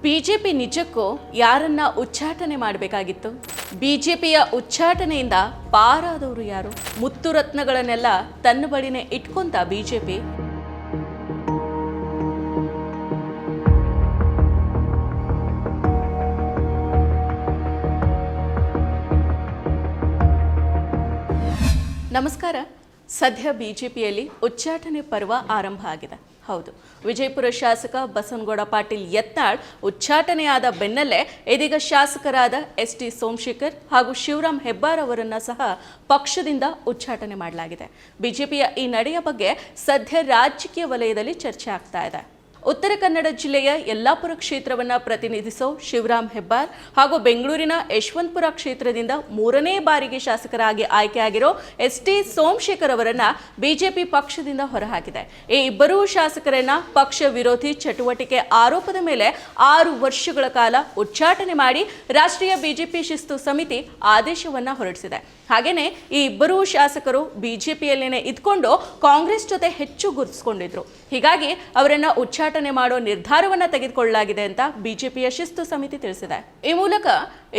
BJP ನಿಜಕ್ಕೂ ಯಾರನ್ನ ಉಚ್ಚಾಟನೆ ಮಾಡಬೇಕಾಗಿತ್ತು? ಬಿಜೆಪಿಯ ಉಚ್ಚಾಟನೆಯಿಂದ ಪಾರಾದವರು ಯಾರು? ಮುತ್ತುರತ್ನಗಳನ್ನೆಲ್ಲ ತನ್ನ ಬಳಿನೇ ಇಟ್ಕೊಂತ ಬಿಜೆಪಿ? ನಮಸ್ಕಾರ. ಸದ್ಯ ಬಿಜೆಪಿಯಲ್ಲಿ ಉಚ್ಚಾಟನೆ ಪರ್ವ ಆರಂಭ ಆಗಿದೆ. ಹೌದು. ವಿಜಯಪುರ ಶಾಸಕ ಬಸನಗೌಡ ಪಾಟೀಲ್ ಯತ್ನಾಳ್, ಉಚ್ಚಾಟನೆಯಾದ ಬೆನ್ನಲ್ಲೇ ಇದೀಗ ಶಾಸಕರಾದ ಎಸ್ ಟಿ ಸೋಮಶೇಖರ್ ಹಾಗೂ ಶಿವರಾಮ್ ಹೆಬ್ಬಾರ್ ಅವರನ್ನ ಸಹ ಪಕ್ಷದಿಂದ ಉಚ್ಚಾಟನೆ ಮಾಡಲಾಗಿದೆ. ಬಿಜೆಪಿಯ ಈ ನಡೆಯ ಬಗ್ಗೆ ಸದ್ಯ ರಾಜಕೀಯ ವಲಯದಲ್ಲಿ ಚರ್ಚೆ ಆಗ್ತಾ ಇದೆ. ಉತ್ತರ ಕನ್ನಡ ಜಿಲ್ಲೆಯ ಯಲ್ಲಾಪುರ ಕ್ಷೇತ್ರವನ್ನ ಪ್ರತಿನಿಧಿಸೋ ಶಿವರಾಮ್ ಹೆಬ್ಬಾರ್ ಹಾಗೂ ಬೆಂಗಳೂರಿನ ಯಶವಂತಪುರ ಕ್ಷೇತ್ರದಿಂದ ಮೂರನೇ ಬಾರಿಗೆ ಶಾಸಕರಾಗಿ ಆಯ್ಕೆಯಾಗಿರೋ ಎಸ್ ಟಿ ಸೋಮಶೇಖರ್ ಅವರನ್ನ ಬಿಜೆಪಿ ಪಕ್ಷದಿಂದ ಹೊರಹಾಕಿದೆ. ಈ ಇಬ್ಬರೂ ಶಾಸಕರನ್ನ ಪಕ್ಷ ವಿರೋಧಿ ಚಟುವಟಿಕೆ ಆರೋಪದ ಮೇಲೆ ಆರು ವರ್ಷಗಳ ಕಾಲ ಉಚ್ಚಾಟನೆ ಮಾಡಿ ರಾಷ್ಟ್ರೀಯ ಬಿಜೆಪಿ ಶಿಸ್ತು ಸಮಿತಿ ಆದೇಶವನ್ನ ಹೊರಡಿಸಿದೆ. ಹಾಗೇನೆ ಈ ಇಬ್ಬರೂ ಶಾಸಕರು ಬಿಜೆಪಿಯಲ್ಲೇನೆ ಇದ್ಕೊಂಡು ಕಾಂಗ್ರೆಸ್ ಜೊತೆ ಹೆಚ್ಚು ಗುರುತಿಸಿಕೊಂಡಿದ್ರು. ಹೀಗಾಗಿ ಅವರನ್ನ ಉಚ್ಚಾಟನೆ ಮಾಡೋ ನಿರ್ಧಾರವನ್ನ ತೆಗೆದುಕೊಳ್ಳಲಾಗಿದೆ ಅಂತ ಬಿಜೆಪಿಯ ಶಿಸ್ತು ಸಮಿತಿ ತಿಳಿಸಿದೆ. ಈ ಮೂಲಕ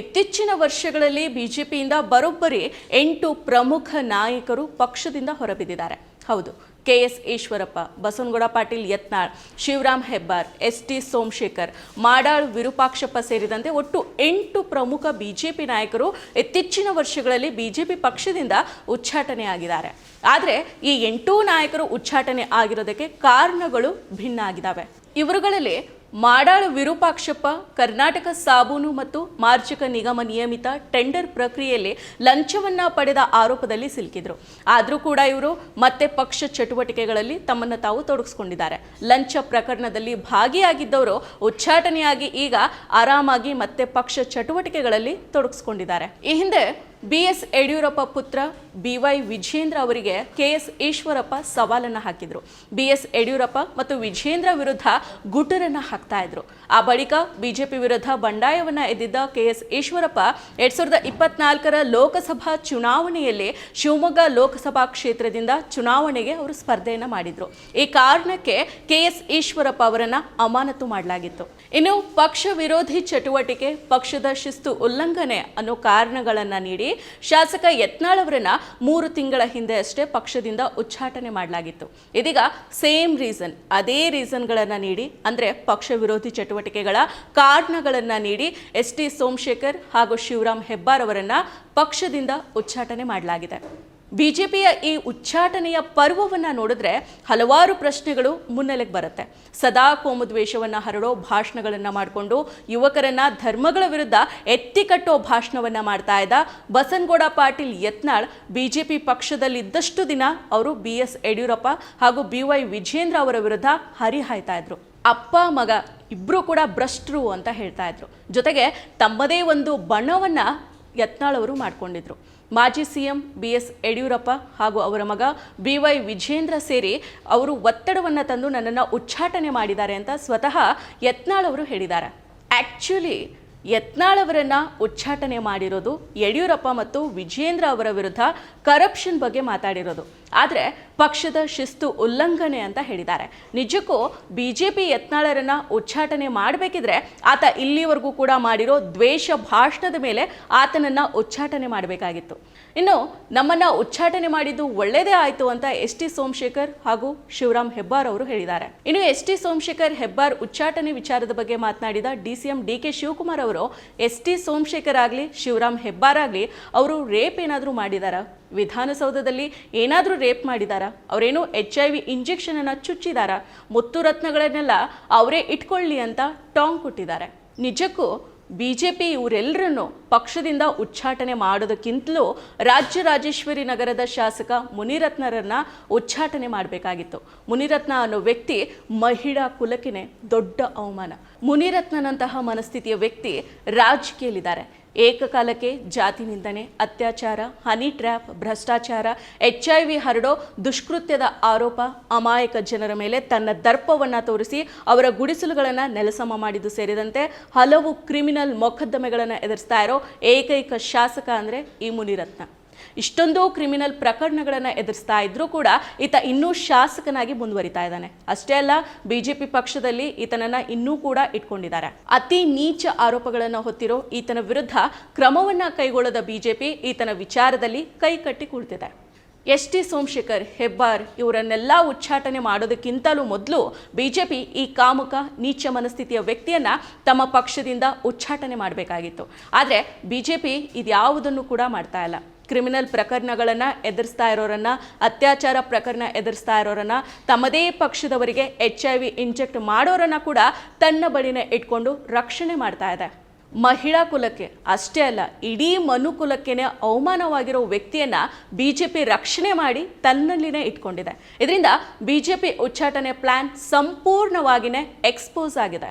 ಇತ್ತೀಚಿನ ವರ್ಷಗಳಲ್ಲಿ ಬಿಜೆಪಿಯಿಂದ ಬರೋಬ್ಬರಿ ಎಂಟು ಪ್ರಮುಖ ನಾಯಕರು ಪಕ್ಷದಿಂದ ಹೊರಬಿದ್ದಿದ್ದಾರೆ. ಹೌದು K S Eshwarappa, Basavanagouda Patil Yatnal, Shivaram Hebbar, S T Somashekar, Madal Virupakshappa ಸೇರಿದಂತೆ ಒಟ್ಟು ಎಂಟು ಪ್ರಮುಖ ಬಿಜೆಪಿ ನಾಯಕರು ಇತ್ತೀಚಿನ ವರ್ಷಗಳಲ್ಲಿ ಬಿಜೆಪಿ ಪಕ್ಷದಿಂದ ಉಚ್ಚಾಟನೆಯಾಗಿದ್ದಾರೆ ಆದರೆ ಈ ಎಂಟೂ ನಾಯಕರು ಉಚ್ಚಾಟನೆ ಆಗಿರೋದಕ್ಕೆ ಕಾರಣಗಳು ಭಿನ್ನ ಆಗಿದ್ದಾವೆ. ಇವರುಗಳಲ್ಲಿ ಮಾಡಾಳು ವಿರೂಪಾಕ್ಷಪ್ಪ, ಕರ್ನಾಟಕ ಸಾಬೂನು ಮತ್ತು ಮಾರ್ಜಕ ನಿಗಮ ನಿಯಮಿತ ಟೆಂಡರ್ ಪ್ರಕ್ರಿಯೆಯಲ್ಲಿ ಲಂಚವನ್ನ ಪಡೆದ ಆರೋಪದಲ್ಲಿ ಸಿಲುಕಿದ್ರು. ಆದರೂ ಕೂಡ ಇವರು ಮತ್ತೆ ಪಕ್ಷ ಚಟುವಟಿಕೆಗಳಲ್ಲಿ ತಮ್ಮನ್ನು ತಾವು ತೊಡಗಿಸ್ಕೊಂಡಿದ್ದಾರೆ. ಲಂಚ ಪ್ರಕರಣದಲ್ಲಿ ಭಾಗಿಯಾಗಿದ್ದವರು ಉಚ್ಚಾಟನೆಯಾಗಿ ಈಗ ಆರಾಮಾಗಿ ಮತ್ತೆ ಪಕ್ಷ ಚಟುವಟಿಕೆಗಳಲ್ಲಿ ತೊಡಗಿಸ್ಕೊಂಡಿದ್ದಾರೆ. ಈ ಹಿಂದೆ ಬಿ ಎಸ್ ಯಡಿಯೂರಪ್ಪ ಪುತ್ರ ಬಿ ವೈ ವಿಜೇಂದ್ರ ಅವರಿಗೆ ಕೆ ಎಸ್ ಈಶ್ವರಪ್ಪ ಸವಾಲನ್ನು ಹಾಕಿದರು. ಬಿ ಎಸ್ ಯಡಿಯೂರಪ್ಪ ಮತ್ತು ವಿಜೇಂದ್ರ ವಿರುದ್ಧ ಗುಟರನ್ನು ಹಾಕ್ತಾ ಇದ್ರು. ಆ ಬಳಿಕ ಬಿಜೆಪಿ ವಿರುದ್ಧ ಬಂಡಾಯವನ್ನ ಎದ್ದಿದ್ದ ಕೆಎಸ್ ಈಶ್ವರಪ್ಪ ಎರಡ್ ಸಾವಿರದ ಇಪ್ಪತ್ನಾಲ್ಕರ ಲೋಕಸಭಾ ಚುನಾವಣೆಯಲ್ಲಿ ಶಿವಮೊಗ್ಗ ಲೋಕಸಭಾ ಕ್ಷೇತ್ರದಿಂದ ಚುನಾವಣೆಗೆ ಅವರು ಸ್ಪರ್ಧೆಯನ್ನು ಮಾಡಿದ್ರು. ಈ ಕಾರಣಕ್ಕೆ ಕೆಎಸ್ ಈಶ್ವರಪ್ಪ ಅವರನ್ನ ಅಮಾನತು ಮಾಡಲಾಗಿತ್ತು. ಇನ್ನು ಪಕ್ಷ ವಿರೋಧಿ ಚಟುವಟಿಕೆ, ಪಕ್ಷದ ಶಿಸ್ತು ಉಲ್ಲಂಘನೆ ಅನ್ನೋ ಕಾರಣಗಳನ್ನ ನೀಡಿ ಶಾಸಕ ಯತ್ನಾಳ್ ಅವರನ್ನ ಮೂರು ತಿಂಗಳ ಹಿಂದೆ ಅಷ್ಟೇ ಪಕ್ಷದಿಂದ ಉಚ್ಚಾಟನೆ ಮಾಡಲಾಗಿತ್ತು. ಇದೀಗ ಸೇಮ್ ರೀಸನ್, ಅದೇ ರೀಸನ್ಗಳನ್ನು ನೀಡಿ ಅಂದ್ರೆ ಪಕ್ಷ ವಿರೋಧಿ ಚಟುವಟಿಕೆಗಳ ಕಾರಣಗಳನ್ನ ನೀಡಿ ಎಸ್ ಟಿ ಸೋಮಶೇಖರ್ ಹಾಗೂ ಶಿವರಾಮ್ ಹೆಬ್ಬಾರ್ ಅವರನ್ನು ಪಕ್ಷದಿಂದ ಉಚ್ಚಾಟನೆ ಮಾಡಲಾಗಿದೆ. ಬಿಜೆಪಿಯ ಈ ಉಚ್ಚಾಟನೆಯ ಪರ್ವವನ್ನು ನೋಡಿದ್ರೆ ಹಲವಾರು ಪ್ರಶ್ನೆಗಳು ಮುನ್ನೆಲೆಗೆ ಬರುತ್ತೆ. ಸದಾ ಕೋಮುದ್ವೇಷವನ್ನು ಹರಡೋ ಭಾಷಣಗಳನ್ನು ಮಾಡಿಕೊಂಡು ಯುವಕರನ್ನ ಧರ್ಮಗಳ ವಿರುದ್ಧ ಎತ್ತಿ ಕಟ್ಟೋ ಭಾಷಣವನ್ನ ಮಾಡ್ತಾ ಇದ್ದ ಬಸನಗೌಡ ಪಾಟೀಲ್ ಯತ್ನಾಳ್ ಬಿಜೆಪಿ ಪಕ್ಷದಲ್ಲಿದ್ದಷ್ಟು ದಿನ ಅವರು ಬಿ ಎಸ್ ಯಡಿಯೂರಪ್ಪ ಹಾಗೂ ಬಿ ವೈ ವಿಜೇಂದ್ರ ಅವರ ವಿರುದ್ಧ ಹರಿಹಾಯ್ತಾ ಇದ್ರು. ಅಪ್ಪ, ಮಗ ಇಬ್ಬರೂ ಕೂಡ ಭ್ರಷ್ಟರು ಅಂತ ಹೇಳ್ತಾ ಇದ್ರು. ಜೊತೆಗೆ ತಮ್ಮದೇ ಒಂದು ಬಣವನ್ನ ಯತ್ನಾಳ್ ಅವರು ಮಾಜಿ C M B S Yediyurappa ಹಾಗೂ ಅವರ ಮಗ ಬಿ ವೈ ವಿಜೇಂದ್ರ ಸೇರಿ ಅವರು ಒತ್ತಡವನ್ನು ತಂದು ನನ್ನನ್ನು ಉಚ್ಚಾಟನೆ ಮಾಡಿದ್ದಾರೆ ಅಂತ ಸ್ವತಃ ಯತ್ನಾಳ್ ಅವರು ಹೇಳಿದ್ದಾರೆ. ಆ್ಯಕ್ಚುಲಿ ಯತ್ನಾಳ್ ಅವರನ್ನ ಉಚ್ಚಾಟನೆ ಮಾಡಿರೋದು ಯಡಿಯೂರಪ್ಪ ಮತ್ತು ವಿಜೇಂದ್ರ ಅವರ ವಿರುದ್ಧ ಕರಪ್ಷನ್ ಬಗ್ಗೆ ಮಾತಾಡಿರೋದು. ಆದರೆ ಪಕ್ಷದ ಶಿಸ್ತು ಉಲ್ಲಂಘನೆ ಅಂತ ಹೇಳಿದ್ದಾರೆ. ನಿಜಕ್ಕೂ ಬಿ ಜೆ ಪಿ ಯತ್ನಾಳರನ್ನು ಉಚ್ಚಾಟನೆ ಮಾಡಬೇಕಿದ್ರೆ ಆತ ಇಲ್ಲಿವರೆಗೂ ಕೂಡ ಮಾಡಿರೋ ದ್ವೇಷ ಭಾಷಣದ ಮೇಲೆ ಆತನನ್ನ ಉಚ್ಚಾಟನೆ ಮಾಡಬೇಕಾಗಿತ್ತು. ಇನ್ನು ನಮ್ಮನ್ನ ಉಚ್ಚಾಟನೆ ಮಾಡಿದ್ದು ಒಳ್ಳೆಯದೇ ಆಯಿತು ಅಂತ ಎಸ್ ಟಿ ಸೋಮಶೇಖರ್ ಹಾಗೂ ಶಿವರಾಮ್ ಹೆಬ್ಬಾರ್ ಅವರು ಹೇಳಿದ್ದಾರೆ. ಇನ್ನು ಎಸ್ ಟಿ ಸೋಮಶೇಖರ್ ಹೆಬ್ಬಾರ್ ಉಚ್ಚಾಟನೆ ವಿಚಾರದ ಬಗ್ಗೆ ಮಾತನಾಡಿದ D C M D K Shivakumar ಅವರು, ಎಸ್ ಟಿ ಸೋಮಶೇಖರ್ ಆಗಲಿ, ಶಿವರಾಮ್ ಹೆಬ್ಬಾರ್ ಆಗಲಿ, ಅವರು ರೇಪ್ ಏನಾದರೂ ಮಾಡಿದಾರಾ? ವಿಧಾನಸೌಧದಲ್ಲಿ ಏನಾದರೂ ರೇಪ್ ಮಾಡಿದಾರಾ? ಅವರೇನು ಎಚ್ ಐ ವಿ ಇಂಜೆಕ್ಷನ್ ಅನ್ನ ಚುಚ್ಚಿದಾರಾ? ಮುತ್ತು ರತ್ನಗಳನ್ನೆಲ್ಲ ಅವರೇ ಇಟ್ಕೊಳ್ಳಿ ಅಂತ ಟಾಂಗ್ ಕೊಟ್ಟಿದ್ದಾರೆ. ನಿಜಕ್ಕೂ ಬಿ ಜೆ ಪಿ ಇವರೆಲ್ಲರನ್ನು ಪಕ್ಷದಿಂದ ಉಚ್ಚಾಟನೆ ಮಾಡೋದಕ್ಕಿಂತಲೂ ರಾಜ್ಯ ರಾಜೇಶ್ವರಿ ನಗರದ ಶಾಸಕ ಮುನಿರತ್ನರನ್ನ ಉಚ್ಚಾಟನೆ ಮಾಡಬೇಕಾಗಿತ್ತು. ಮುನಿರತ್ನ ಅನ್ನೋ ವ್ಯಕ್ತಿ ಮಹಿಳಾ ಕುಲಕ್ಕಿನೇ ದೊಡ್ಡ ಅವಮಾನ. ಮುನಿರತ್ನನಂತಹ ಮನಸ್ಥಿತಿಯ ವ್ಯಕ್ತಿ ರಾಜಕೀಯಲ್ಲಿದ್ದಾರೆ. ಏಕಕಾಲಕ್ಕೆ ಜಾತಿ ನಿಂದನೆ, ಅತ್ಯಾಚಾರ, ಹನಿ ಟ್ರ್ಯಾಪ್, ಭ್ರಷ್ಟಾಚಾರ, ಎಚ್ ಐ ವಿ ಹರಡೋ ದುಷ್ಕೃತ್ಯದ ಆರೋಪ ಅಮಾಯಕ ಜನರ ಮೇಲೆ ತನ್ನ ದರ್ಪವನ್ನು ತೋರಿಸಿ ಅವರ ಗುಡಿಸಲುಗಳನ್ನು ನೆಲಸಮ ಮಾಡಿದ್ದು ಸೇರಿದಂತೆ ಹಲವು ಕ್ರಿಮಿನಲ್ ಮೊಕದ್ದಮೆಗಳನ್ನು ಎದುರಿಸ್ತಾ ಇರೋ ಏಕೈಕ ಶಾಸಕ ಅಂದರೆ ಈ ಮುನಿರತ್ನ. ಇಷ್ಟೊಂದು ಕ್ರಿಮಿನಲ್ ಪ್ರಕರಣಗಳನ್ನು ಎದುರಿಸ್ತಾ ಇದ್ರೂ ಕೂಡ ಈತ ಇನ್ನೂ ಶಾಸಕನಾಗಿ ಮುಂದುವರಿತಾ ಇದ್ದಾನೆ. ಅಷ್ಟೇ ಅಲ್ಲ, ಬಿಜೆಪಿ ಪಕ್ಷದಲ್ಲಿ ಈತನನ್ನು ಇನ್ನೂ ಕೂಡ ಇಟ್ಕೊಂಡಿದ್ದಾರೆ. ಅತಿ ನೀಚ ಆರೋಪಗಳನ್ನು ಹೊತ್ತಿರೋ ಈತನ ವಿರುದ್ಧ ಕ್ರಮವನ್ನ ಕೈಗೊಳ್ಳದ ಬಿಜೆಪಿ ಈತನ ವಿಚಾರದಲ್ಲಿ ಕೈ ಕಟ್ಟಿ ಕುಳಿತಿದೆ. ಎಸ್ ಟಿ ಸೋಮಶೇಖರ್, ಹೆಬ್ಬಾರ್ ಇವರನ್ನೆಲ್ಲ ಉಚ್ಚಾಟನೆ ಮಾಡೋದಕ್ಕಿಂತಲೂ ಮೊದಲು ಬಿಜೆಪಿ ಈ ಕಾಮುಕ, ನೀಚ ಮನಸ್ಥಿತಿಯ ವ್ಯಕ್ತಿಯನ್ನ ತಮ್ಮ ಪಕ್ಷದಿಂದ ಉಚ್ಚಾಟನೆ ಮಾಡಬೇಕಾಗಿತ್ತು. ಆದರೆ ಬಿಜೆಪಿ ಇದ್ಯಾವುದನ್ನು ಕೂಡ ಮಾಡ್ತಾ ಇಲ್ಲ. ಕ್ರಿಮಿನಲ್ ಪ್ರಕರಣಗಳನ್ನು ಎದುರಿಸ್ತಾ ಇರೋರನ್ನ, ಅತ್ಯಾಚಾರ ಪ್ರಕರಣ ಎದುರಿಸ್ತಾ ಇರೋರನ್ನ, ತಮ್ಮದೇ ಪಕ್ಷದವರಿಗೆ ಎಚ್ ಐ ವಿ ಇಂಜೆಕ್ಟ್ ಮಾಡೋರನ್ನ ಕೂಡ ತನ್ನ ಬಳಿನ ಇಟ್ಕೊಂಡು ರಕ್ಷಣೆ ಮಾಡ್ತಾ ಇದೆ. ಮಹಿಳಾ ಕುಲಕ್ಕೆ ಅಷ್ಟೇ ಅಲ್ಲ, ಇಡೀ ಮನುಕುಲಕ್ಕೇನೆ ಅವಮಾನವಾಗಿರೋ ವ್ಯಕ್ತಿಯನ್ನು ಬಿ ಜೆ ಪಿ ರಕ್ಷಣೆ ಮಾಡಿ ತನ್ನಲ್ಲಿನೇ ಇಟ್ಕೊಂಡಿದೆ. ಇದರಿಂದ ಬಿ ಜೆ ಪಿ ಉಚ್ಚಾಟನೆ ಪ್ಲ್ಯಾನ್ ಸಂಪೂರ್ಣವಾಗಿಯೇ ಎಕ್ಸ್ಪೋಸ್ ಆಗಿದೆ.